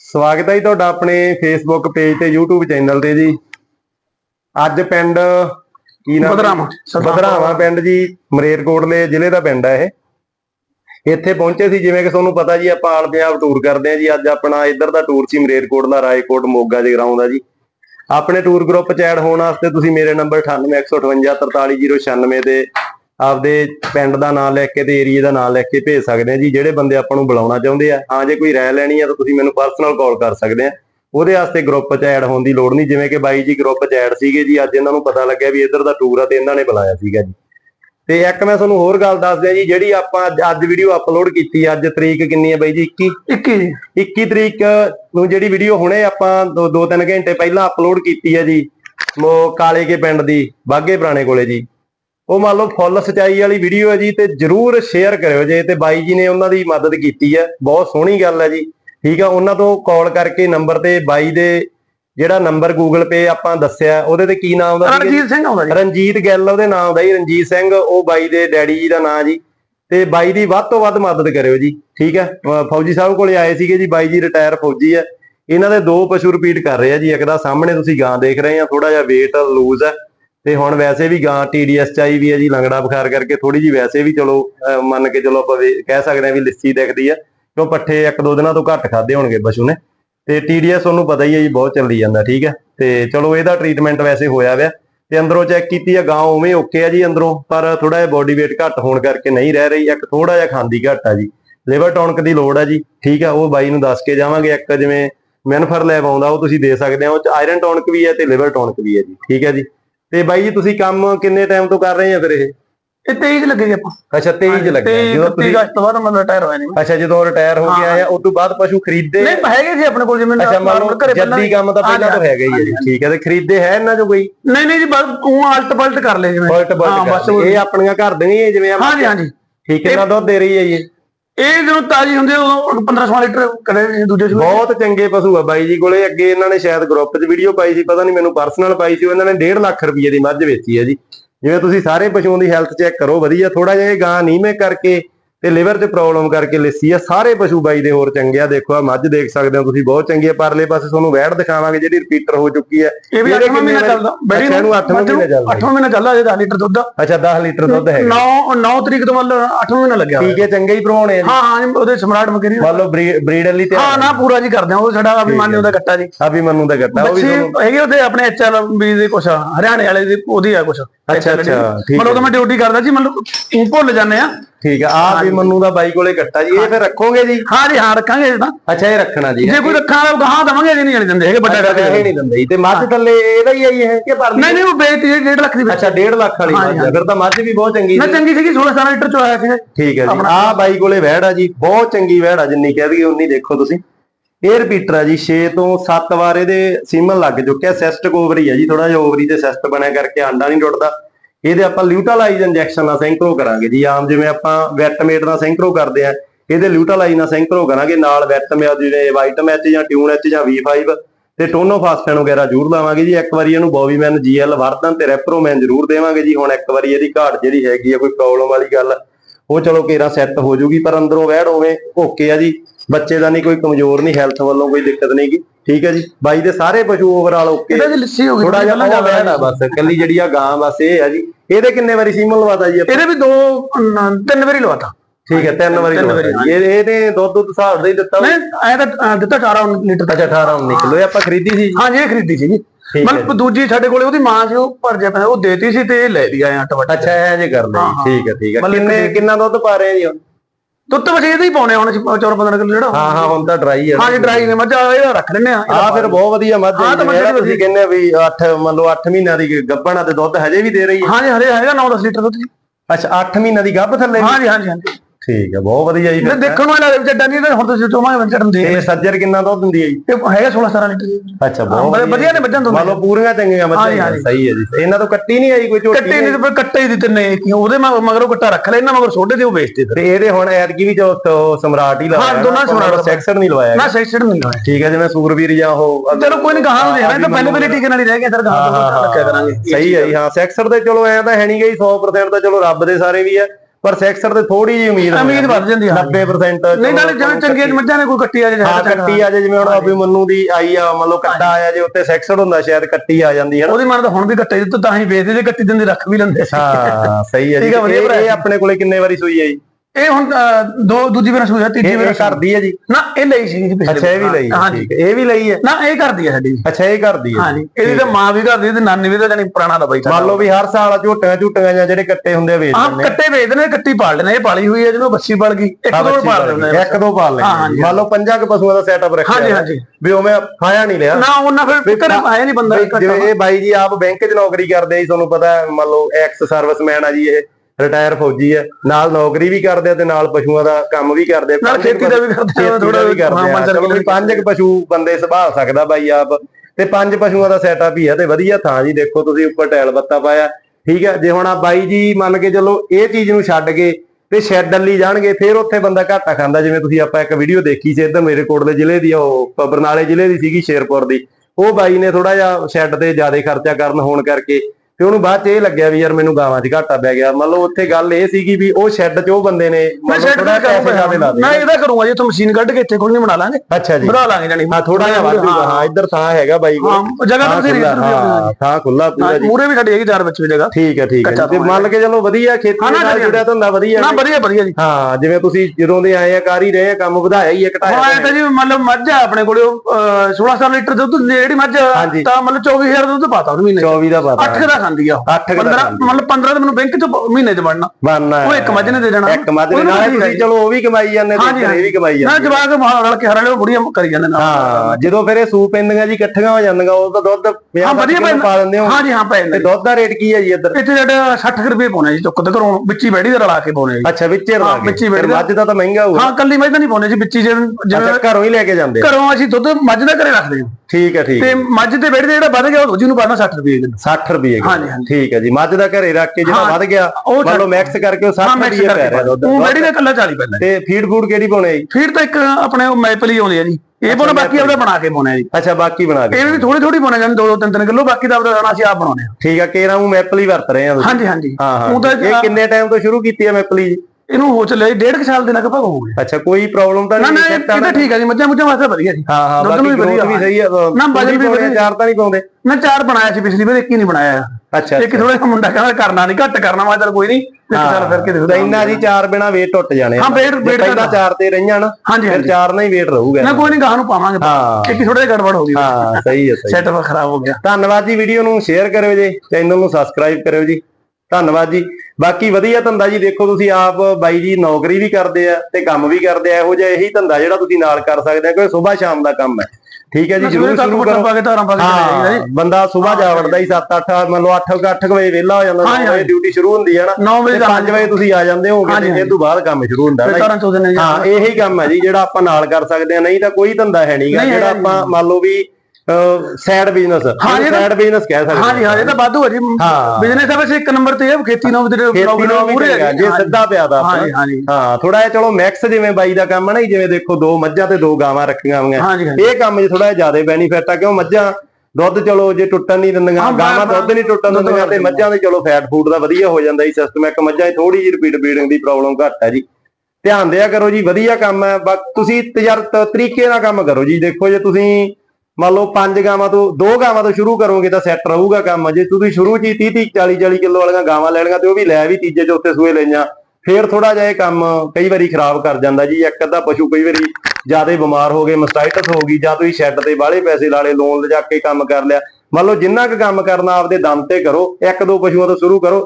ਸਵਾਗਤ ਹੈ ਜੀ ਤੁਹਾਡਾ ਆਪਣੇ ਫੇਸਬੁੱਕ ਪੇਜ ਤੇ YouTube ਚੈਨਲ ਤੇ ਜੀ। ਅੱਜ ਪਿੰਡ ਕੀ ਨਾਮ ਬਦਰਾਵਾਂ, ਬਦਰਾਵਾਂ ਪਿੰਡ ਜੀ ਮਰੇਰਕੋਟਲੇ ਜ਼ਿਲ੍ਹੇ ਦਾ ਪਿੰਡ ਹੈ ਇਹ। ਇੱਥੇ ਪਹੁੰਚੇ ਸੀ ਜਿਵੇਂ ਕਿ ਤੁਹਾਨੂੰ ਪਤਾ ਜੀ ਆਪਾਂ ਆਲ ਪੰਜਾਬ ਟੂਰ ਕਰਦੇ ਹਾਂ ਜੀ। ਅੱਜ ਆਪਣਾ ਇੱਧਰ ਦਾ ਟੂਰ ਸੀ ਮਰੇਰਕੋਟਲਾ ਰਾਏਕੋਟ ਮੋਗਾ ਜਗਰਾਉਂ ਦਾ ਜੀ। ਆਪਣੇ ਟੂਰ ਗਰੁੱਪ ਚ ਐਡ ਹੋਣ ਵਾਸਤੇ ਤੁਸੀਂ ਮੇਰੇ ਨੰਬਰ 9815543096 ਤੇ ਆਪਦੇ ਪਿੰਡ ਦਾ ਨਾਮ ਲਿਖ ਕੇ ਤੇ ਏਰੀਆ ਦਾ ਨਾਮ ਲਿਖ ਕੇ ਭੇਜ ਸਕਦੇ ਆ ਜੀ ਜਿਹੜੇ ਬੰਦੇ ਆਪਾਂ ਨੂੰ ਬੁਲਾਉਣਾ ਚਾਹੁੰਦੇ ਆ। ਹਾਂ ਜੇ ਕੋਈ ਰਾਏ ਲੈਣੀ ਆ ਤਾਂ ਤੁਸੀਂ ਮੈਨੂੰ ਪਰਸਨਲ ਕਾਲ ਕਰ ਸਕਦੇ ਆ। ਉਹਦੇ ਵਾਸਤੇ ਗਰੁੱਪ 'ਚ ਐਡ ਹੋਣ ਦੀ ਲੋੜ ਨਹੀਂ ਜਿਵੇਂ ਕਿ ਬਾਈ ਜੀ ਗਰੁੱਪ 'ਚ ਐਡ ਸੀਗੇ ਜੀ ਅੱਜ ਇਹਨਾਂ ਨੂੰ ਪਤਾ ਲੱਗਿਆ ਵੀ ਇੱਧਰ ਦਾ ਟੂਰ ਆ ਤੇ ਇਹਨਾਂ ਨੇ ਬੁਲਾਇਆ ਸੀਗਾ ਜੀ। ਤੇ ਇੱਕ ਮੈਂ ਤੁਹਾਨੂੰ ਹੋਰ ਗੱਲ ਦੱਸ ਦਿਆਂ ਜੀ ਜਿਹੜੀ ਆਪਾਂ ਅੱਜ- ਵੀਡੀਓ ਅਪਲੋਡ ਕੀਤੀ ਅੱਜ ਤਰੀਕ ਕਿੰਨੀ ਹੈ ਬਾਈ ਜੀ? 21 21 ਜੀ। 21 ਤਰੀਕ ਨੂੰ ਜਿਹੜੀ ਵੀਡੀਓ ਹੁਣੇ ਆਪਾਂ 2-3 ਘੰਟੇ ਪਹਿਲਾਂ ਅਪਲੋਡ ਕੀਤੀ ਹੈ ਜੀ ਉਹ ਕਾਲੇ ਕੇ ਪਿੰਡ ਦੀ ਬਾਗੇ ਪੁਰਾਣੇ ਕੋਲੇ ਜੀ। ਉਹ ਮੰਨ ਲਓ ਫੁੱਲ ਸਚਾਈ ਵਾਲੀ ਵੀਡੀਓ ਹੈ ਜੀ ਤੇ ਜਰੂਰ ਸ਼ੇਅਰ ਕਰਿਓ ਜੇ ਤੇ ਬਾਈ ਜੀ ਨੇ ਉਹਨਾਂ ਦੀ ਮਦਦ ਕੀਤੀ ਹੈ। ਬਹੁਤ ਸੋਹਣੀ ਗੱਲ ਹੈ ਜੀ। ਠੀਕ ਆ ਉਹਨਾਂ ਤੋਂ ਕਾਲ ਕਰਕੇ ਨੰਬਰ ਤੇ ਬਾਈ ਦੇ ਜਿਹੜਾ ਨੰਬਰ Google Pay ਆਪਾਂ ਦੱਸਿਆ ਉਹਦੇ ਤੇ ਕੀ ਨਾਮ ਦਾ ਸੀਗਾ ਜੀ? ਰਣਜੀਤ ਸਿੰਘ ਆਉਂਦਾ ਜੀ। ਰਣਜੀਤ ਗਿੱਲ ਉਹਦੇ ਨਾਮ ਦਾ ਹੀ ਰਣਜੀਤ ਸਿੰਘ ਉਹ ਬਾਈ ਦੇ ਡੈਡੀ ਜੀ ਦਾ ਨਾਮ ਜੀ। ਤੇ ਬਾਈ ਦੀ ਵੱਧ ਤੋਂ ਵੱਧ ਮਦਦ ਕਰਿਓ ਜੀ। ਠੀਕ ਹੈ ਫੌਜੀ ਸਾਹਿਬ ਕੋਲੇ ਆਏ ਸੀਗੇ ਜੀ ਬਾਈ ਜੀ ਰਿਟਾਇਰ ਫੌਜੀ ਹੈ। ਇਹਨਾਂ ਦੇ ਦੋ ਪਸ਼ੂ ਰਿਪੀਟ ਕਰ ਰਹੇ ਆ ਜੀ ਇੱਕ ਦਾ ਸਾਹਮਣੇ ਤੁਸੀਂ ਗਾਂ ਦੇਖ ਰਹੇ ਆ ਥੋੜਾ ਜਿਹਾ weight ਲੂਜ਼ ਹੈ। ਤੇ ਹੁਣ ਵੈਸੇ ਵੀ ਗਾਂ TDS ਚ ਆਈ ਵੀ ਹੈ ਜੀ, ਲੰਗੜਾ ਬੁਖਾਰ ਕਰਕੇ ਥੋੜੀ ਜੀ ਵੈਸੇ ਵੀ ਚਲੋ, ਅਹ, ਮੰਨ ਕੇ ਚਲੋ ਆਪਾਂ ਕਹਿ ਸਕਦੇ ਆ ਵੀ ਲਿੱਸੀ ਦਿਖਦੀ ਆ ਕਿਉਂ ਪੱਠੇ ਇੱਕ ਦੋ ਦਿਨਾਂ ਤੋਂ ਘੱਟ ਖਾਦੇ ਹੋਣਗੇ ਪਸ਼ੂ ਨੇ। ਤੇ TDS ਤੁਹਾਨੂੰ ਪਤਾ ਹੀ ਹੈ ਜੀ, ਬਹੁਤ ਚੱਲੀ ਜਾਂਦਾ, ਠੀਕ ਹੈ। ਤੇ ਚਲੋ ਇਹਦਾ ਟ੍ਰੀਟਮੈਂਟ ਵੈਸੇ ਹੋਇਆ ਵਿਆ ਤੇ ਅੰਦਰੋਂ ਚੈੱਕ ਕੀਤੀ ਆ ਗਾਂ ਉਵੇਂ ਓਕੇ ਆ ਜੀ ਅੰਦਰੋਂ, ਪਰ ਥੋੜਾ ਜਿਹਾ ਬੋਡੀ weight ਘੱਟ ਹੋਣ ਕਰਕੇ ਨਹੀਂ ਰਹਿ ਰਹੀ, ਇੱਕ ਥੋੜਾ ਜਿਹਾ ਖਾਂਦੀ ਘੱਟ ਆ ਜੀ। ਲਿਵਰ ਟੌਨਕ ਦੀ ਲੋੜ ਆ ਜੀ, ਠੀਕ ਆ, ਉਹ ਬਾਈ ਨੂੰ ਦੱਸ ਕੇ ਜਾਵਾਂਗੇ, ਇੱਕ ਜਿਵੇਂ ਮੈਨਫਰ ਲੈਬ ਆਉਂਦਾ, ਉਹ ਤੁਸੀਂ ਦੇ ਸਕਦੇ ਹੋ ਉਹ ਚ ਆਇਰਨ ਟੌਨਕ ਵੀ ਹੈ ਤੇ ਲਿਵਰ ਟੌਨਕ ਵੀ ਹੈ ਜੀ, ਠੀਕ ਹੈ ਜੀ। ਤੇ ਬਾਈ ਜੀ ਤੁਸੀਂ ਕੰਮ ਕਿੰਨੇ ਟਾਈਮ ਤੋਂ ਕਰ ਰਹੇ ਆ ਫਿਰ ਇਹ? ਇਹ 23 ਚ ਲੱਗੇ ਜੀ ਆਪਾਂ। ਅੱਛਾ 23 ਚ ਲੱਗਿਆ 23 ਜਦੋਂ 31 ਤੁਸੀਂ ਅਗਸਤ ਤੋਂ ਬਾਅਦ ਮੈਂ ਰਿਟਾਇਰ ਹੋਇਆ ਨਹੀਂ ਅੱਛਾ ਜਦੋਂ ਰਿਟਾਇਰ ਹੋ ਆਏ ਆ ਉਸ ਤੋਂ ਬਾਅਦ ਪਸ਼ੂ ਖਰੀਦੇ ਨਹੀਂ ਹੈਗੇ ਸੀ ਆਪਣੇ ਕੋਲ ਜਿਵੇਂ ਅੱਛਾ ਮੰਨ ਲਓ ਘਰੇ ਪਹਿਲਾਂ ਜੱਦੀ ਕੰਮ ਤਾਂ ਪਹਿਲਾਂ ਤੋਂ ਹੈਗਾ ਹੀ ਹੈ ਜੀ ਠੀਕ ਹੈ ਤੇ ਖਰੀਦੇ ਹੈ ਇਹਨਾਂ ਚੋਂ ਕੋਈ? ਨਹੀਂ ਨਹੀਂ ਜੀ ਬਸ ਉਹ ਆਲਟ ਪਲਟ ਕਰ ਲਏ ਜਿਵੇਂ। ਬਲਟ ਹਾਂ, ਬਲਟ ਇਹ ਆਪਣੀਆਂ ਘਰ ਦੀਆਂ ਜਿਵੇਂ ਹਾਂਜੀ ਹਾਂਜੀ। ਠੀਕ ਹੈ ਨਾ ਦੁੱਧ ਦੇ ਰਹੀ ਹੈ ਜੀ? ਇਹ। ਜਦੋਂ ਤਾਜੀ ਹੁੰਦੇ ਉਦੋਂ 15 16 ਲੀਟਰ ਕਰੇ ਦੂਜੇ ਸੂਏ ਬਹੁਤ ਚੰਗੇ ਪਸ਼ੂ ਆ ਬਾਈ ਜੀ ਕੋਲੇ ਅੱਗੇ ਇਹਨਾਂ ਨੇ ਸ਼ਾਇਦ ਗਰੁੱਪ 'ਚ ਵੀਡੀਓ ਪਾਈ ਸੀ, ਪਤਾ ਨਹੀਂ ਮੈਨੂੰ ਪਰਸਨਲ ਪਾਈ ਸੀ, ਉਹਨਾਂ ਨੇ 1.5 ਲੱਖ ਰੁਪਏ ਦੀ ਮੱਝ ਵੇਚੀ ਹੈ ਜੀ ਜਿਵੇਂ ਤੁਸੀਂ ਸਾਰੇ ਪਸ਼ੂਆਂ ਦੀ ਹੈਲਥ ਚੈੱਕ ਕਰੋ, ਵਧੀਆ ਥੋੜਾ ਜਿਹਾ ਇਹ ਗਾਂ ਨੀਵੇਂ ਕਰਕੇ ਤੇ ਲਿਵਰ 'ਚ ਪ੍ਰੋਬਲਮ ਕਰਕੇ ਲਿੱਸੀ ਆ ਸਾਰੇ ਪਸ਼ੂ ਬਾਈ ਦੇ ਹੋਰ ਚੰਗੇ ਆ। ਦੇਖੋ ਆ ਮੱਝ ਦੇਖ ਸਕਦੇ ਹੋ ਤੁਸੀਂ ਬਹੁਤ ਚੰਗੀ ਆ। ਪਰਲੇ ਪਾਸੇ ਤੁਹਾਨੂੰ ਵੈੜ ਦਿਖਾਵਾਂਗੇ ਜਿਹੜੀ ਰਿਪੀਟਰ ਹੋ ਚੁੱਕੀ ਹੈ ਇਹ ਵੀ ਇਹਦੇ 8ਵਾਂ ਮਹੀਨਾ ਕਿੰਨੇ ਚੱਲਦਾ। ਬੈੜੀ ਅੱਛਾ, ਇਹਨੂੰ ਅੱਠਵਾਂ ਮਹੀਨਾ ਚੱਲਦਾ। 8ਵਾਂ ਮਹੀਨਾ ਚੱਲਦਾ ਇਹਦਾ 10 ਲੀਟਰ ਦੁੱਧ। ਅੱਛਾ 10 ਲੀਟਰ ਦੁੱਧ ਹੈਗਾ। 9 9 ਤਰੀਕ ਤੋਂ ਮਤਲਬ 8ਵਾਂ ਮਹੀਨਾ ਲੱਗਿਆ ਹੋਇਆ। ਠੀਕ ਹੈ ਚੰਗੇ ਹੀ ਭਰਾਉਣੇ ਆ ਜੀ। ਹਾਂ ਹਾਂ ਜੀ, ਉਹਦੇ ਸਮਰਾਟ ਮਕਰੀ ਮੰਨ ਲਓ ਬਰੀਡ ਲਈ ਤੇ ਹਾਂ ਨਾ ਪੂਰਾ ਜੀ ਕਰਦੇ ਆ ਉਹ ਸਾਡਾ ਅਭਿਮਾਨੀ ਉਹਦਾ ਕੱਟਾ ਜੀ। ਆ ਵੀ ਮੰਨੂ ਦਾ ਗੱਟਾ ਉਹ ਵੀ ਬੱਚੇ ਤੁਹਾਨੂੰ ਹੈਗੇ ਉਹਦੇ ਆਪਣੇ ਐਚਆਰ ਵੀ ਦੇ ਕੁਛ ਹਰਿਆਣੇ ਵਾਲੇ ਦੀ ਉਹਦੀ ਆ ਕੁਛ। ਅੱਛਾ, ਅੱਛਾ, ਠੀਕ ਮਤਲਬ ਮੈਂ ਡਿਊਟੀ ਕਰਦਾ ਸੀ ਮਤਲਬ ਉਹ ਭੁੱਲ ਜਾਂਦੇ ਆ। ਠੀਕ ਆ ਆ ਵੀ ਮੰਨੂ ਦਾ ਬਾਈ ਕੋਲੇ ਗੱਟਾ ਜੀ ਇਹ ਫਿਰ ਰੱਖੋਗੇ ਜੀ? ਹਾਂ ਜੀ ਹਾਂ ਰੱਖਾਂਗੇ ਇਹ ਤਾਂ। ਅੱਛਾ ਇਹ ਰੱਖਣਾ ਜੀ। ਜੇ ਕੋਈ ਰੱਖਾਂ ਵਾਲਾ ਗਾਹਾਂ ਦਵਾਂਗੇ ਜੀ ਨਹੀਂ ਜਾਣੀ ਦਿੰਦੇ ਹੈਗੇ ਵੱਡਾ ਇਹ ਨਹੀਂ ਦਿੰਦੇ ਜੀ। ਤੇ ਮੱਝ ਥੱਲੇ ਇਹਦਾ ਹੀ ਆਈ ਹੈ ਕਿ ਪਰ ਨਹੀਂ ਨਹੀਂ ਉਹ ਬੇਇੱਜ਼ਤੀ 1.5 ਲੱਖ ਦੀ ਅੱਛਾ 1.5 ਲੱਖ ਵਾਲੀ ਮੱਝ ਫਿਰ ਤਾਂ ਮੱਝ ਵੀ ਬਹੁਤ ਚੰਗੀ ਸੀ। ਚੰਗੀ ਸੀਗੀ 16 17 ਲੀਟਰ ਚੋਇਆ ਸੀ ਠੀਕ ਹੈ ਜੀ। ਆ ਬਾਈ ਕੋਲੇ ਵਹਿੜ ਆ ਜੀ ਬਹੁਤ ਚੰਗੀ ਵਹਿੜ ਆ ਜਿੰਨੀ ਕਹਿ ਦਈਏ ਉਨੀ ਦੇਖੋ ਤੁਸੀਂ। ਇਹ ਰਿਪੀਟਰ ਆ ਜੀ 6 ਤੋਂ 7 ਵਾਰ ਇਹਦੇ ਸੀਮਨ ਲੱਗ ਚੁੱਕਿਆ ਸਿਸਟਿਕ ਓਵਰੀ ਆ ਜੀ ਥੋੜਾ ਜਿਹਾ ਓਵਰੀ ਤੇ ਸਿਸਟ ਬਣਿਆ ਕਰਕੇ ਆਂਡਾ ਨਹੀਂ ਟੁੱਟਦਾ। ਇਹਦੇ ਆਪਾਂ ਲਿਊਟਾਲਾਈਜ਼ ਇੰਜੈਕਸ਼ਨ ਨਾਲ ਸੈਂਕਰੋ ਕਰਾਂਗੇ ਜੀ। ਆਮ ਜਿਵੇਂ ਆਪਾਂ ਵੈਟਮੇਟ ਨਾਲ ਸੈਂਕਰੋ ਕਰਦੇ ਆ ਇਹਦੇ ਲਿਊਟਾਲਾਈਜ਼ ਨਾਲ ਸੈਂਕਰੋ ਕਰਾਂਗੇ। ਨਾਲ ਵੈਟਮੇ ਜਿਵੇਂ ਵਾਈਟਮ ਐਚ ਜਾਂ ਟਿਊਨ ਐਚ ਜਾਂ V5 ਤੇ ਟੋਨੋਫਾਸਫੈਨ ਵਗੈਰਾ ਜ਼ਰੂਰ ਲਾਵਾਂਗੇ ਜੀ। ਇੱਕ ਵਾਰੀ ਇਹਨੂੰ ਬੋਬੀਮੈਨ ਜੀਐਲ ਵਰਤਨ ਤੇ ਰੈਪਰੋਮੈਨ ਜ਼ਰੂਰ ਦੇਵਾਂਗੇ ਜੀ। ਹੁਣ ਇੱਕ ਵਾਰੀ ਇਹਦੀ ਘਾਟ ਜਿਹੜੀ ਹੈਗੀ ਆ ਕੋਈ ਪ੍ਰੋਬਲਮ ਵਾਲੀ ਗੱਲ ਉਹ ਚਲੋ ਕੇਰਾ ਸੈੱਟ ਹੋ ਜੂਗੀ ਪਰ ਅੰਦਰੋਂ ਵਹਿੜ ਹੋਵੇ ਓਕੇ ਆ ਜੀ। ਬੱਚੇ ਦਾ ਨਹੀਂ ਕੋਈ ਕਮਜ਼ੋਰ ਨਹੀਂ ਹੈਲਥ ਵੱਲੋਂ ਕੋਈ ਦਿੱਕਤ ਨਹੀਂ ਗੀ। ਠੀਕ ਹੈ ਜੀ। ਬਾਈ ਦੇ ਸਾਰੇ ਪਸ਼ੂ ਓਵਰਆਲ ਓਕੇ ਇਹਦਾ ਜੀ ਲੱਸੀ ਹੋ ਗਈ ਥੋੜਾ ਜਿਹਾ ਵਹਿੜ ਆ ਬਸ। ਕੱਲੀ ਜਿਹੜੀ ਆ ਗਾਂ ਬਸ ਇਹ ਆ ਜੀ। ਇਹਦੇ ਕਿੰਨੇ ਵਾਰੀ ਸੀਮਨ ਲਵਾਤਾ ਜੀ ਆਪਾਂ? ਇਹਦੇ ਵੀ ਦੋ ਤਿੰਨ ਵਾਰੀ ਲਵਾਤਾ। ਠੀਕ ਹੈ ਤਿੰਨ ਵਾਰੀ ਤਿੰਨ ਲਵਾਤਾ। ਵਾਰੀ, ਜੀ ਇਹ ਇਹਨੇ ਦੁੱਧ ਦੁੱਧ ਹਿਸਾਬ ਦਾ ਹੀ ਦਿੱਤਾ ਨਹੀਂ ਐ ਤਾਂ ਅ, ਦਿੱਤਾ 18 ਲੀਟਰ। ਤੱਕ ਅੱਛਾ 18 19 ਕਿਲੋ। ਇਹ ਆਪਾਂ ਖਰੀਦੀ ਸੀ ਹਾਂ ਜੀ ਇਹ ਖਰੀਦੀ ਸੀ ਜੀ। ਹੈ ਮਤਲਬ ਦੂਜੀ ਸਾਡੇ ਕੋਲੇ ਉਹਦੀ ਮਾਂ ਸੀ ਉਹ ਭਰ ਜਾ ਉਹ ਦੇਤੀ ਸੀ ਤੇ ਇਹ ਲੈ ਲਿਆ ਐ ਅੱਟ ਵੱਟ ਅੱਛਾ ਇਹ ਜੇ ਕਰਦੇ ਹਾਂ, ਜੀ ਠੀਕ ਹੈ ਠੀਕ ਹੈ। ਮਤਲਬ ਕਿੰਨੇ ਕਿੰਨਾ ਦੁੱਧ ਪਾ ਰਹੇ ਆ ਜੀ ਹੁਣ? ਦੁੱਧ ਬਸ ਇਹਦੇ ਹੀ ਪਾਉਣੇ ਹੁਣ 14 15 ਕਿਲੋ ਜਿਹੜਾ। ਹਾਂ ਹਾਂ ਹੁਣ ਤਾਂ ਡਰਾਈ ਆ। ਹਾਂ ਜੀ ਡਰਾਈ ਨੇ ਮੱਝਾਂ ਇਹਦਾ ਰੱਖ ਲੈਣੇ ਆ ਆ ਫਿਰ ਬਹੁਤ ਵਧੀਆ ਮੱਝ ਹਾਂ, ਜਿਹੜਾ ਤੁਸੀਂ ਕਹਿੰਦੇ ਵੀ 8 ਮੰਨ ਲਓ 8 ਮਹੀਨਿਆਂ ਦੀ ਗੱਭਣ ਆ ਤੇ ਦੁੱਧ ਹਜੇ ਵੀ ਦੇ ਰਹੀ ਹੈ। ਹਾਂ ਜੀ ਹਰੇ ਹੈਗਾ 9 10 ਲੀਟਰ ਦੁੱਧ ਜੀ। ਅੱਛਾ 8 ਮਹੀਨਿਆਂ ਦੀ ਗੱਭ ਥੱਲੇ ਹਾਂ ਜੀ ਹਾਂ ਜੀ। ਠੀਕ ਹੈ ਬਹੁਤ ਵਧੀਆ ਜੀ ਫਿਰ ਦੇਖਣ ਨੂੰ ਇਹਨਾਂ ਦੇ ਚੱਡਾ ਨਹੀਂ ਤਾਂ ਹੁਣ ਤੁਸੀਂ ਚੋਵਾਂਗੇ ਬੰਚੜ ਨੂੰ ਦੇਖ ਤੇ ਸੱਜਰ ਕਿੰਨਾ ਦੁੱਧ ਦਿੰਦੀ ਹੈ ਜੀ? ਇਹ ਹੈਗਾ 16 17 ਲੀਟਰ ਜੀ। ਅੱਛਾ ਬਹੁਤ ਬੜੇ ਵਧੀਆ ਨੇ ਮੱਝਾਂ ਮੰਨ ਦੋਨੇ ਲਓ ਪੂਰੀਆਂ ਚੰਗੀਆਂ ਮੱਝਾਂ ਹਾਂਜੀ, ਹੀ ਆ, ਹਾਂਜੀ। ਸਹੀ ਹੈ ਜੀ। ਇਹਨਾਂ ਤੋਂ ਕੱਟੀ ਨਹੀਂ ਆਈ ਕੋਈ ਝੋਟੀ ਕੱਟੇ ਨਹੀਂ ਤੇ ਕੱਟੇ ਹੀ ਦਿੱਤੇ ਨੇ ਕਿ ਉਹਦੇ ਮਗਰ- ਕੱਟਾ ਰੱਖ ਲੈ ਇਹਨਾਂ ਮਗਰ ਸੋਡੇ ਤੇ ਉਹ ਵੇਚਦੇ ਤੇ ਇਹਦੇ ਹੁਣ ਐਤਕੀ ਵੀ ਜੋ ਸਮਰਾਟ ਹੀ ਲਵਾਇਆ ਹਾਂ, ਦੋਨਾਂ ਸਮਰਾਟ ਸੈਕਸ਼ਨ ਨਹੀਂ ਲਵਾਇਆ। ਨਾ ਸਹੀ ਸਿਰ ਨਹੀਂ ਲਾਇਆ ਠੀਕ ਹੈ ਜਿਵੇਂ ਸੂਰਵੀਰ ਜਾਂ ਉਹ ਚਲੋ ਕੋਈ ਨਹੀਂ ਕਹਾਂ ਦੇਣਾ ਇਹ ਤਾਂ ਪਹਿਲੇ ਪਹਿਲੇ ਟੀਕੇ ਨਾਲ ਹੀ ਰਹਿ ਗਿਆ ਸਰ ਹਾਂ, ਕਹਾਂ ਹਾਂ, ਤੋਂ ਰੱਖਿਆ ਕਰਾਂਗੇ। ਸਹੀ ਹੈ ਜੀ ਹਾਂ ਸੈਕਸਰ ਤੇ ਚਲੋ ਐ ਤਾਂ ਹੈ ਨਹੀਂ ਗਈ 100% ਤਾਂ ਚਲੋ ਰੱਬ ਦੇ ਸਾਰੇ ਵੀ ਆ ਪਰ ਸੈਕਸਰ ਤੇ ਥੋੜੀ ਜਿਹੀ ਉਮੀਦ ਹੋ ਉਮੀਦ ਵੱਧ ਜਾਂਦੀ ਆ। 90% ਨਹੀਂ ਨਾਲੇ ਜਿਵੇਂ ਚੰਗੀਆਂ ਮੱਝਾਂ ਨੇ ਕੋਈ ਕੱਟੀ ਆ ਜੇ ਹਾਂ ਕੱਟੀ ਆ ਜੇ ਜਿਵੇਂ ਹੁਣ ਅਭੀ ਮੰਨੂ ਦੀ ਆਈ ਆ ਮੰਨ ਲਓ ਕੱਟਾ ਆਇਆ ਜੇ ਉੱਤੇ ਸੈਕਸਰ ਹੁੰਦਾ ਸ਼ਾਇਦ ਕੱਟੀ ਆ ਜਾਂਦੀ ਹੈ ਉਹਦੀ ਮਨ ਤਾਂ ਹੁਣ ਵੀ ਕੱਟੇ ਦਿੱਤੇ ਤਾਂ ਹੀ ਵੇਚਦੇ ਜੇ ਕੱਟੀ ਦਿੰਦੇ ਰੱਖ ਵੀ ਲੈਂਦੇ। ਹਾਂ ਸਹੀ ਹੈ ਜੀ। ਇਹ ਆਪਣੇ ਕੋਲੇ ਕਿੰਨੇ ਵਾਰੀ ਸੂਈ ਹੈ ਜੀ? ਇਹ ਹੁਣ ਅਹ, ਦੋ ਦੂਜੀ ਵਾਰ ਸੂਇਆ ਤੀਜੀ ਇਹ ਵਾਰ ਇਹ ਕਰਦੀ ਹੈ ਜੀ। ਨਾ ਇਹ ਲਈ ਸੀ ਜੀ ਪਿਛਲੇ ਅੱਛਾ ਇਹ ਵੀ ਲਈ ਹੈ ਹਾਂਜੀ। ਠੀਕ ਹੈ। ਇਹ ਵੀ ਲਈ ਹੈ? ਨਾ ਇਹ ਕਰਦੀ ਹੈ ਸਾਡੀ। ਅੱਛਾ ਇਹ ਕਰਦੀ ਹੈ। ਹਾਂਜੀ। ਇਹਦੀ ਤਾਂ ਮਾਂ ਵੀ ਕਰਦੀ ਤੇ ਨਾਨੀ ਵੀ ਤਾਂ ਜਾਨੀ ਪੁਰਾਣਾ ਦਾ ਬੈਠਾ ਮੰਨ ਲਓ ਵੀ ਹਰ ਸਾਲ ਝੋਟੀਆਂ ਝੂਟੀਆਂ ਜਾਂ ਜਿਹੜੇ ਕੱਟੇ ਹੁੰਦੇ ਆ ਵੇਚ ਹਾਂ ਦਿੰਦੇ ਆ। ਕੱਟੇ ਵੇਚਦੇ ਨੇ ਕੱਟੀ ਪਾਲ ਲੈਣੇ ਇਹ ਪਾਲੀ ਹੋਈ ਹੈ ਜਿਹਨੂੰ ਬੱਸੀ ਪਲ ਗਈ। ਇੱਕ ਆਹ ਦੋ ਬੱਚੀ ਪਾਲ ਲੈਂਦੇ ਲਈ। ਇੱਕ ਦੋ ਪਾਲ ਹਾਂ, ਲੈਂਦੇ ਹਾਂਜੀ। ਮੰਨ ਲਓ ਪੰਜਾਂ ਕੁ ਪਸ਼ੂਆਂ ਦਾ ਸੈਟਅਪ ਰੱਖਿਆ ਹਾਂਜੀ ਹੋਇਆ। ਹਾਂਜੀ। ਵੀ ਉਵੇਂ ਫਾਇਆ ਨਹੀਂ ਲਿਆ। ਨਾ ਉਹਨਾਂ ਫਿਰ ਘਰੇ ਆਇਆ ਨਹੀਂ ਬੰਦਾ ਜਿਵੇਂ ਇਹ ਬਾਈ ਜੀ ਆਪ ਬੈਂਕ 'ਚ ਨੌਕਰੀ ਕਰਦੇ ਆ ਜੀ ਤੁਹਾਨੂੰ ਪਤਾ ਹੈ ਮੰਨ ਲਓ ਐਕਸ ਸਰਵਿਸਮੈਨ ਆ ਜੀ ਇਹ। ਰਿਟਾਇਰ ਫੌਜੀ ਹੈ ਨਾਲ ਨੌਕਰੀ ਵੀ ਕਰਦੇ ਆ ਤੇ ਨਾਲ ਪਸ਼ੂਆਂ ਦਾ ਕੰਮ ਵੀ ਕਰਦੇ ਆ। ਖੇਤੀ ਦਾ ਵੀ ਕਰਦੇ ਆ, ਥੋੜ੍ਹਾ ਵੀ ਕਰਦੇ ਆ ਪੰਜ ਚਲੋ ਵੀ ਕਿੱਲੇ ਪੰਜ ਕੁ ਪਸ਼ੂ ਬੰਦੇ ਸੰਭਾਲ ਸਕਦਾ ਬਾਈ ਆਪ। ਤੇ ਪੰਜ ਪਸ਼ੂਆਂ ਦਾ ਸੈਟਅਪ ਹੀ ਆ ਤੇ ਵਧੀਆ ਥਾਂ ਜੀ ਦੇਖੋ ਤੁਸੀਂ ਉੱਪਰ ਟਾਇਲ ਬੱਤਾ ਪਾਇਆ। ਠੀਕ ਹੈ ਜੇ ਹੁਣ ਆ ਬਾਈ ਜੀ ਮੰਨ ਕੇ ਚੱਲੋ ਇਹ ਚੀਜ਼ ਨੂੰ ਛੱਡ ਕੇ ਤੇ ਸ਼ੈੱਡ ਡੱਲੀ ਜਾਣਗੇ ਫਿਰ ਉੱਥੇ ਬੰਦਾ ਘਾਟਾ ਖਾਂਦਾ। ਜਿਵੇਂ ਤੁਸੀਂ ਆਪਾਂ ਇੱਕ ਵੀਡੀਓ ਦੇਖੀ ਸੀ ਇੱਧਰ ਮੇਰੇ ਕੋਟਲੇ ਜ਼ਿਲ੍ਹੇ ਦੀ ਉਹ ਬਰਨਾਲੇ ਜ਼ਿਲ੍ਹੇ ਦੀ ਸੀਗੀ ਸ਼ੇਰਪੁਰ ਦੀ। ਉਹ ਬਾਈ ਨੇ ਥੋੜਾ ਜਿਹਾ ਸ਼ੈੱਡ ਤੇ ਜ਼ਿਆਦਾ ਖਰਚਾ ਕਰਨ ਹੋਣ ਕਰਕੇ ਤੇ ਉਹਨੂੰ ਬਾਅਦ ਚ ਇਹ ਲੱਗਿਆ ਵੀ ਯਾਰ ਮੈਨੂੰ ਗਾਵਾਂ 'ਚ ਘਾਟਾ ਪੈ ਗਿਆ। ਮੰਨ ਲਓ ਉੱਥੇ ਗੱਲ ਇਹ ਸੀਗੀ ਵੀ ਉਹ ਸ਼ੈੱਡ 'ਚ ਉਹ ਬੰਦੇ ਨੇ ਮੈਂ ਸ਼ੈਡ ਤੇ ਕਰੂੰਗਾ ਮੈਂ ਇਹਦਾ ਕਰੂੰਗਾ ਜੇ ਤੂੰ ਮਸ਼ੀਨ ਕੱਢ ਕੇ ਇੱਥੇ ਖੋਲਣੀ ਬਣਾ ਲਾਂਗੇ। ਅੱਛਾ ਜੀ। ਬਣਾ ਲਾਂਗੇ ਜਾਨੀ ਹਾਂ ਥੋੜਾ ਜਿਹਾ ਵੱਧ ਜੂਗਾ ਹਾਂ। ਇੱਧਰ ਥਾਂ ਹੈਗਾ ਬਾਈ ਕੋਲ। ਹਾਂ ਜਗ੍ਹਾ ਤਾਂ ਬਥੇਰੀ ਹਾਂ ਥਾਂ ਖੁੱਲਾ ਪੂਰਾ ਜੀ। ਮੂਰੇ ਵੀ ਸਾਡੀ ਹੈਗੀ ਚਾਰ ਵਿੱਚ ਵੀ ਜਗ੍ਹਾ। ਠੀਕ ਹੈ ਠੀਕ ਹੈ। ਤੇ ਮੰਨ ਕੇ ਚੱਲੋ ਵਧੀਆ ਖੇਤੀ ਹਾਂ, ਨਾਲ। ਜੁੜਿਆ ਧੰਦਾ ਵਧੀਆ ਨਾ। ਵਧੀਆ ਵਧੀਆ ਜੀ। ਹਾਂ ਜਿਵੇਂ ਤੁਸੀਂ ਜਦੋਂ ਦੇ ਆਏ ਆ ਕਰ ਹੀ ਰਹੇ ਆ ਕੰਮ ਵਧਾਇਆ ਹੀ ਇੱਕ ਹਾਂ ਇਹ ਤਾਂ ਜੀ ਮਤਲਬ ਮੱਝ ਆ ਆਪਣੇ ਕੋਲੇ ਉਹ, ਅਹ, 1600 ਲੀਟਰ ਦੁੱਧ ਜਿਹੜੀ ਮੱਝ। ਤਾਂ ਮਤਲਬ 24000 ਦੁੱਧ ਪਾਤਾ ਉਹਨੂੰ ਮਹੀਨੇ 24 ਦਾ ਪਤਾ। 8 ਦਾ ਖਾਂਦੀ ਆ ਉਹ। ਅੱਠ ਕੁ ਦਾ 15 ਖਾਂਦੀ। ਮਤਲਬ 15 ਤਾਂ ਮੈਨੂੰ ਬੈਂਕ ਚ ਮਹੀਨੇ ਚ ਬਣਨਾ ਉਹ ਇੱਕ ਮੱਝ ਨੇ ਦੇ ਦੇਣਾ। ਇੱਕ ਮੱਝ ਨੇ ਨਾਲੇ ਤੁਸੀਂ ਚਲੋ ਉਹ ਵੀ ਕਮਾਈ ਜਾਂਦੇ ਤੇ ਘਰੇ ਵੀ ਕਮਾਈ ਨਾ ਜਾਂਦੇ ਜਵਾਕ ਮਾਲ ਰਲ ਕੇ ਹਰ ਵਾਲੇ ਬੁੜੀਆਂ ਕਰੀ ਜਾਂਦੇ ਨਾਲ ਹਾਂ ਜਦੋਂ ਫਿਰ ਇਹ ਸੂਪ ਪੈਂਦੀਆਂ ਜੀ ਇਕੱਠੀਆਂ ਹੋ ਜਾਂਦੀਆਂ ਉਹ ਤਾਂ ਦੁੱਧ 50 ਹਾਂ ਵਧੀਆ ਪਾ ਦਿੰਦੇ ਹੋ। ਹਾਂ ਜੀ ਹਾਂ ਪੈ ਤੇ ਜਾਂਦੇ ਦੁੱਧ ਦਾ ਰੇਟ ਕੀ ਹੈ ਜੀ ਇੱਧਰ? ਇੱਥੇ ਜਿਹੜਾ 60 ਰੁਪਏ ਪਾਉਣੇ ਜੀ ਚੁੱਕ ਤੇ ਘਰੋਂ। ਵਿੱਚੀ ਬੈੜੀ ਦਾ ਰਲਾ ਕੇ ਪਾਉਣੇ ਜੀ। ਅੱਛਾ ਵਿੱਚੇ ਰਲਾ ਕੇ। ਵਿੱਚੇ ਬੈਠਦਾ। ਮੱਝ ਦਾ ਤਾਂ ਮਹਿੰਗਾ ਹੋਊਗਾ। ਹਾਂ ਕੱਲੀ ਮੱਝ ਤਾਂ ਨਹੀਂ ਪਾਉਣੇ ਜੀ ਵਿੱਚੀ ਜਿਵੇਂ ਘਰੋਂ ਹੀ ਲੈ ਕੇ ਜਾਂਦੇ ਆ। ਘਰੋਂ ਅਸੀਂ ਦੁੱਧ ਮੱਝ ਦਾ ਘਰੇ ਰੱਖਦੇ ਹਾਂ। ਠੀਕ ਹੈ ਠੀਕ ਤੇ ਮੱਝ ਤੇ ਬੈੜੀ ਦਾ ਜਿਹੜਾ ਵੱਧ ਗਿਆ ਉਹ ਦੂਜੀ ਨੂੰ ਪਾਣਾ 60 ਰੁਪਏ ਕਿਲੋ। 60 ਰੁਪਏ। ਹਾਂਜੀ, ਹਾਂਜੀ। ਠੀਕ ਹੈ ਜੀ। ਮੱਝ ਦਾ ਘਰੇ ਰੱਖ ਕੇ ਜਿਹੜਾ ਹਾਂ, ਵੱਧ ਗਿਆ ਮੰਨ ਲਓ ਮੈਕਸ ਕਰਕੇ ਉਹ 60 ਹਾਂ ਮਿਕਸ ਰੁਪਏ ਪੈ ਰਿਹਾ ਦੁੱਧ ਉਹ ਬੈੜੀ ਦਾ ਕੱਲਾ 40 ਪੈਂਦਾ ਤੇ ਫੀਡ ਫੂਡ ਕਿਹੜੀ ਪਾਉਣੇ ਜੀ? ਫਿਰ ਤਾਂ ਇੱਕ ਆਪਣੇ ਉਹ ਮੈਪਲੀ ਆਉਂਦੀ ਹੈ ਜੀ। ਇਹ ਪਾਉਣਾ ਬਾਕੀ ਆਪਦਾ ਬਣਾ ਕੇ ਪਾਉਣਾ ਜੀ। ਅੱਛਾ ਬਾਕੀ ਬਣਾ ਕੇ ਇਹ ਵੀ ਥੋੜੀ ਥੋੜੀ ਪਾਉਣਾ ਜਾਂਦੇ 2 3 3 ਕਿਲੋ ਬਾਕੀ ਦਾ ਆਪਦਾ ਦਾਣਾ ਅਸੀਂ ਆਪ ਬਣਾਉਂਦੇ ਹਾਂ ਠੀਕ ਆ ਕੇਰਾ ਨੂੰ ਮੈਪਲ ਹੀ ਵਰਤ ਰਹੇ ਆ ਤੁਸੀਂ। ਹਾਂਜੀ ਹਾਂਜੀ। ਹਾਂ ਹਾਂ। ਇਹ ਕਿੰਨੇ ਟਾਈਮ ਤੋਂ ਸ਼ੁਰੂ ਕੀਤੀ ਹੈ ਮੈਪਲੀ ਜੀ ਇਹਨੂੰ ਹੋ ਚੱਲਿਆ ਜੀ ਡੇਢ ਕੁ ਸਾਲ ਦੇ ਲਗਭਗ ਹੋ ਗਏ ਅੱਛਾ ਕੋਈ ਪ੍ਰੋਬਲਮ ਤਾਂ ਨਾ ਨਾ ਨਹੀਂ ਇਹ ਤਾਂ ਠੀਕ ਹੈ ਜੀ ਮੱਝਾਂ ਮੁੱਝਾਂ ਵਾਸਤੇ ਵਧੀਆ ਜੀ। ਹਾਂ ਹਾਂ ਦੁੱਧ ਵੀ ਵਧੀਆ ਵੀ ਸਹੀ ਹੈ ਨਾ, ਵਜਨ ਵੀ ਵਧੀਆ। ਚਾਰ ਤਾਂ ਨਹੀਂ ਪਾਉਂਦੇ? ਨਾ ਚਾਰ ਬਣਾਇਆ ਸੀ ਪਿਛਲੀ ਵਾਰ ਇੱਕ ਹੀ ਨਹੀਂ ਬਣਾਇਆ। ਅੱਛਾ ਇੱਕ ਥੋੜਾ ਜਿਹਾ ਮੁੰਡਾ ਕਹਿੰਦਾ ਕਰਨਾ ਨਹੀਂ ਘੱਟ ਕਰਨਾ। ਮੈਂ ਚੱਲ ਕੋਈ ਨਹੀਂ ਇੱਕ ਸਾਲ ਫਿਰ ਕੇ ਦੇਖੋ ਤਾਂ ਇੰਨਾ ਜੀ ਚਾਰ ਬਿਨਾ weight ਟੁੱਟ ਜਾਣੇ ਹਾਂ, weight- weight ਘੱਟ। ਚਾਰ ਤੇ ਰਹੀਆਂ ਨਾ ਹਾਂਜੀ ਫਿਰ ਚਾਰ ਨਾਲ ਹੀ weight ਰਹੂਗਾ ਨਾ ਕੋਈ ਨਹੀਂ ਗਾਹ ਨੂੰ ਪਾਵਾਂਗੇ। ਹਾਂ। ਇੱਕ ਥੋੜਾ ਜਿਹਾ ਗੜਬੜ ਹੋ ਗਈ। ਹਾਂ ਸਹੀ ਹੈ ਸਹੀ ਸੈਟਅਪ ਖਰਾਬ ਹੋ ਗਿਆ। ਧੰਨਵਾਦ ਜੀ ਵੀਡੀਓ ਨੂੰ ਸ਼ੇਅਰ ਕਰਿਓ ਜੀ ਚੈਨਲ ਨੂੰ ਸਬਸਕ੍ਰਾਈਬ ਕਰਿਓ ਜੀ। ਧੰਨਵਾਦ ਜੀ। ਬਾਕੀ ਵਧੀਆ ਧੰਦਾ ਜੀ ਦੇਖੋ ਤੁਸੀਂ ਆਪ ਬਾਈ ਜੀ ਨੌਕਰੀ ਵੀ ਕਰਦੇ ਆ ਤੇ ਕੰਮ ਵੀ ਕਰਦੇ ਆ ਇਹੋ ਜਿਹਾ ਇਹੀ ਧੰਦਾ ਜਿਹੜਾ ਤੁਸੀਂ ਨਾਲ ਕਰ ਸਕਦੇ ਆ ਕਿਉਂਕਿ ਸਵੇਰ ਸ਼ਾਮ ਦਾ ਕੰਮ ਹੈ। ਠੀਕ ਹੈ ਜੀ ਜਰੂਰ ਸ਼ੁਰੂ ਕਰੋ। ਪਾ ਕੇ ਧਾਰਾਂ ਪਾ ਕੇ ਚਲੇ ਜਾਈਦਾ ਹਾਂ ਜੀ ਬੰਦਾ ਸਵੇਰ ਜਾ ਵੜਦਾ ਹੀ 7 8 ਮੰਨ ਲਓ 8 8 ਵਜੇ ਵਿਹਲਾ ਹੋ ਜਾਂਦਾ 9 ਵਜੇ ਡਿਊਟੀ ਸ਼ੁਰੂ ਹੁੰਦੀ ਹੈ ਨਾ 9 ਵਜੇ ਤੇ 5 ਵਜੇ ਤੁਸੀਂ ਆ ਜਾਂਦੇ ਹੋਗੇ ਤੇ ਇਹ ਤੋਂ ਬਾਅਦ ਕੰਮ ਸ਼ੁਰੂ ਹੁੰਦਾ ਜੀ। ਹਾਂ ਇਹੀ ਕੰਮ ਹੈ ਜੀ ਜਿਹੜਾ ਆਪਾਂ ਨਾਲ ਕਰ ਸਕਦੇ ਆ ਨਹੀਂ ਤਾਂ ਕੋਈ ਧੰਦਾ ਹੈ ਨਹੀਂਗਾ ਨਹੀਂ ਜਿਹੜਾ ਜੀ। ਆਪਾਂ ਮੰਨ ਲਓ ਵੀ ਸਾਈਡ ਬਿਜ਼ਨਸ ਹਾਂ, ਤਾਂ- ਸਾਈਡ ਬਿਜ਼ਨਸ ਕਹਿ ਸਕਦੇ ਹਾਂਜੀ ਹਾਂ ਇਹ ਤਾਂ ਵਾਧੂ ਹੈ ਜੀ। ਹਾਂ। ਬਿਜ਼ਨਸ ਦਾ ਵੈਸੇ ਇੱਕ ਨੰਬਰ ਤੇ ਇਹ ਖੇਤੀ ਨੂੰ ਜਿਹੜੇ ਖੇਤੀ ਨੂੰ ਵੀ ਹੈਗਾ। ਜੇ ਸਿੱਧਾ ਪਿਆ ਦਾ ਹਾਂ ਥੋੜਾ ਜਿਹਾ ਚਲੋ ਮੈਕਸ ਜਿਵੇਂ ਬਾਈ ਦਾ ਕੰਮ ਹੈ ਨਾ ਜਿਵੇਂ ਦੇਖੋ ਦੋ ਮੱਝਾਂ ਤੇ ਦੋ ਗਾਵਾਂ ਰੱਖੀਆਂ ਹੋਈਆਂ। ਇਹ ਕੰਮ 'ਚ ਥੋੜਾ ਜ਼ਿਆਦਾ ਬੈਨੀਫਿਟ ਆ ਕਿਉਂ ਮੱਝਾਂ ਦੁੱਧ ਚਲੋ ਜੇ ਟੁੱਟਣ ਨਹੀਂ ਦਿੰਦੀਆਂ ਹਾਂ, ਗਾਵਾਂ ਦੁੱਧ ਨਹੀਂ ਟੁੱਟਣ ਦਿੰਦੀਆਂ ਤੇ ਮੱਝਾਂ ਦੇ ਚਲੋ ਫੈਟ ਫੂਡ ਦਾ ਵਧੀਆ ਹੋ ਜਾਂਦਾ ਜੀ ਸਿਸਟਮ ਇੱਕ ਮੱਝਾਂ 'ਚ ਥੋੜੀ ਜਿਹੀ ਰਿਪੀਟ ਬੀਡਿੰਗ ਦੀ ਪ੍ਰੋਬਲਮ ਘੱਟ ਹੈ ਜੀ। ਧਿਆਨ ਦਿਆ ਕਰੋ ਜੀ ਵਧੀਆ ਕੰਮ ਹੈ ਬਸ ਤੁਸੀਂ ਤਜਰਤ ਤਰੀਕੇ ਨਾਲ ਕੰਮ ਕਰੋ ਜੀ ਦੇਖੋ ਜੇ ਤੁਸੀਂ ਮੰਨ ਲਓ ਪੰਜ ਗਾਵਾਂ ਤੋਂ, ਦੋ ਗਾਵਾਂ ਤੋਂ ਸ਼ੁਰੂ ਕਰੋਗੇ ਤਾਂ ਸੈੱਟ ਰਹੂਗਾ ਕੰਮ। ਜੇ ਤੁਸੀਂ ਸ਼ੁਰੂ 'ਚ ਹੀ 30 30 40 40 ਕਿਲੋ ਵਾਲੀਆਂ ਗਾਵਾਂ ਲੈਣੀਆਂ ਤੇ ਉਹ ਵੀ ਲੈ ਵੀ ਤੀਜੇ ਚੌਥੇ ਸੂਏ ਲੈਣਾ ਫੇਰ ਥੋੜਾ ਜਿਹਾ ਇਹ ਕੰਮ ਕਈ ਵਾਰੀ ਖਰਾਬ ਕਰ ਜਾਂਦਾ ਜੀ। ਇੱਕ ਅੱਧਾ ਪਸ਼ੂ ਕਈ ਵਾਰੀ ਜ਼ਿਆਦਾ ਬਿਮਾਰ ਹੋ ਗਏ ਮਸਟਾਈਟਸ ਹੋ ਗਈ, ਜਾਂ ਤੁਸੀਂ ਸ਼ੈੱਡ ਤੇ ਬਾਹਲੇ ਪੈਸੇ ਲਾ ਲਏ ਲੋਨ ਲਿਜਾ ਕੇ ਕੰਮ ਕਰ ਲਿਆ। ਮੰਨ ਲਓ ਜਿੰਨਾ ਕੁ ਕੰਮ ਕਰਨਾ ਆਪਦੇ ਦਮ ਤੇ ਕਰੋ, ਇੱਕ ਦੋ ਪਸ਼ੂਆਂ ਤੋਂ ਸ਼ੁਰੂ ਕਰੋ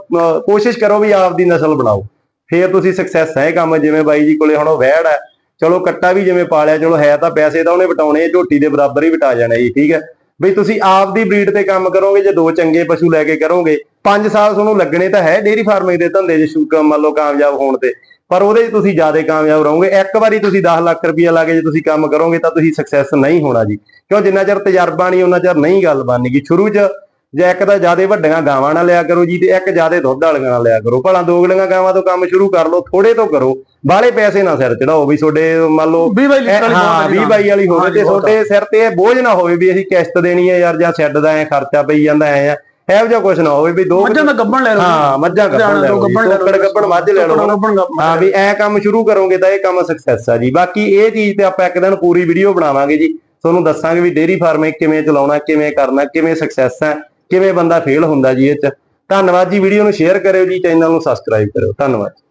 ਕੋਸ਼ਿਸ਼ ਕਰੋ ਵੀ ਆਪਦੀ ਨਸਲ ਬਣਾਓ। ਫੇਰ ਤੁਸੀਂ ਸਕਸੈਸ ਹੈ ਇਹ ਕੰਮ, ਜਿਵੇਂ ਬਾਈ ਜੀ ਕੋਲੇ ਹੁਣ ਉਹ ਵਹਿੜ ਹੈ ਚਲੋ ਕੱਟਾ ਵੀ ਜਿਵੇਂ ਪਾ ਲਿਆ, ਚਲੋ ਹੈ ਤਾਂ ਪੈਸੇ ਤਾਂ ਉਹਨੇ ਵਟਾਉਣੇ, ਝੋਟੀ ਦੇ ਬਰਾਬਰ ਹੀ ਵਟਾ ਜਾਣਾ ਜੀ, ਠੀਕ ਹੈ। ਬਈ ਤੁਸੀਂ ਆਪ ਦੀ ਬਰੀਡ ਤੇ ਕੰਮ ਕਰੋਗੇ, ਜੇ ਦੋ ਚੰਗੇ ਪਸ਼ੂ ਲੈ ਕੇ ਕਰੋਗੇ 5 ਸਾਲ ਤੁਹਾਨੂੰ ਲੱਗਣੇ ਤਾਂ ਹੈ ਡੇਅਰੀ ਫਾਰਮਿੰਗ ਦੇ ਧੰਦੇ 'ਚ ਮੰਨ ਲਓ ਕਾਮਯਾਬ ਹੋਣ ਤੇ, ਪਰ ਉਹਦੇ 'ਚ ਤੁਸੀਂ ਜ਼ਿਆਦਾ ਕਾਮਯਾਬ ਰਹੋਗੇ। ਇੱਕ ਵਾਰੀ ਤੁਸੀਂ 10 ਲੱਖ ਰੁਪਇਆ ਲਾ ਕੇ ਜੇ ਤੁਸੀਂ ਕੰਮ ਕਰੋਗੇ, ਤਾਂ ਤੁਸੀਂ ਸਕਸੈਸ ਨਹੀਂ ਹੋਣਾ ਜੀ। ਕਿਉਂ? ਜਿੰਨਾ ਚਿਰ ਤਜਰਬਾ ਨਹੀਂ, ਉਹਨਾਂ ਚਿਰ ਨਹੀਂ ਗੱਲ ਬਣਨੀ ਸ਼ੁਰੂ 'ਚ ਜਾਂ ਇੱਕ ਤਾਂ ਜਿਆਦੇ ਵੱਡੀਆਂ ਗਾਵਾਂ ਨਾਲ ਲਿਆ ਕਰੋ ਜੀ ਤੇ ਇੱਕ ਜ਼ਿਆਦਾ ਦੁੱਧ ਵਾਲੀਆਂ ਨਾਲ ਲਿਆ ਕਰੋ। ਭਲਾ ਦੋ ਦੋਗਲੀਆਂ ਗਾਵਾਂ ਤੋਂ ਕੰਮ ਸ਼ੁਰੂ ਕਰ ਲਓ ਥੋੜੇ ਤੋਂ ਕਰੋ। ਬਾਲੇ ਪੈਸੇ ਨਾ ਸਿਰ ਚੜਾਓ ਵੀ ਤੁਹਾਡੇ ਮੰਨ ਲਓ 20 ਬਾਈ ਲੀਟਰ ਵਾਲੀ ਹਾਂ 20 ਬਾਈ ਵਾਲੀ ਹੋਵੇ ਤੇ ਤੁਹਾਡੇ ਸਿਰ ਤੇ ਇਹ ਬੋਝ ਨਾ ਹੋਵੇ ਵੀ ਅਸੀਂ ਕਿਸ਼ਤ ਦੇਣੀ ਹੈ ਯਾਰ ਜਾਂ ਸ਼ੈੱਡ ਦਾ ਐ ਖਰਚਾ ਪਈ ਜਾਂਦਾ ਐ ਆ। ਇਹੋ ਜਿਹਾ ਨਾ ਹੋਵੇ ਵੀ ਦੋ ਮੱਝਾਂ ਦਾ ਗੱਬਣ ਲੈ ਲਓ ਹਾਂ ਮੱਝਾਂ ਗੱਬਣ ਲੈ ਲਓ ਕੁੱਕੜ ਗੱਬਣ ਮੱਝ ਲੈ ਲਓ। ਹਾਂ ਵੀ ਐ ਕੰਮ ਸ਼ੁਰੂ ਕਰੋਗੇ ਤਾਂ ਇਹ ਕੰਮ ਸਕਸੈਸ ਆ ਜੀ। ਬਾਕੀ ਇਹ ਚੀਜ਼ ਤੇ ਆਪਾਂ ਇੱਕ ਦਿਨ ਪੂਰੀ ਵੀਡੀਓ ਬਣਾਵਾਂਗੇ ਜੀ। ਤੁਹਾਨੂੰ ਦੱਸਾਂਗੇ ਵੀ ਡੇਰੀ ਫਾਰਮਿੰਗ ਕਿਵੇਂ ਚਲਾਉਣਾ ਕਿਵੇਂ ਕਰਨਾ ਕਿਵੇਂ ਸਕਸੈਸ ਹੈ ਕਿਵੇਂ ਬੰਦਾ ਫੇਲ ਹੁੰਦਾ ਜੀ ਇਹ ਚ। ਧੰਨਵਾਦ ਜੀ ਵੀਡੀਓ ਨੂੰ ਸ਼ੇਅਰ ਕਰਿਓ ਜੀ ਚੈਨਲ ਨੂੰ ਸਬਸਕ੍ਰਾਈਬ ਕਰਿਓ। ਧੰਨਵਾਦ।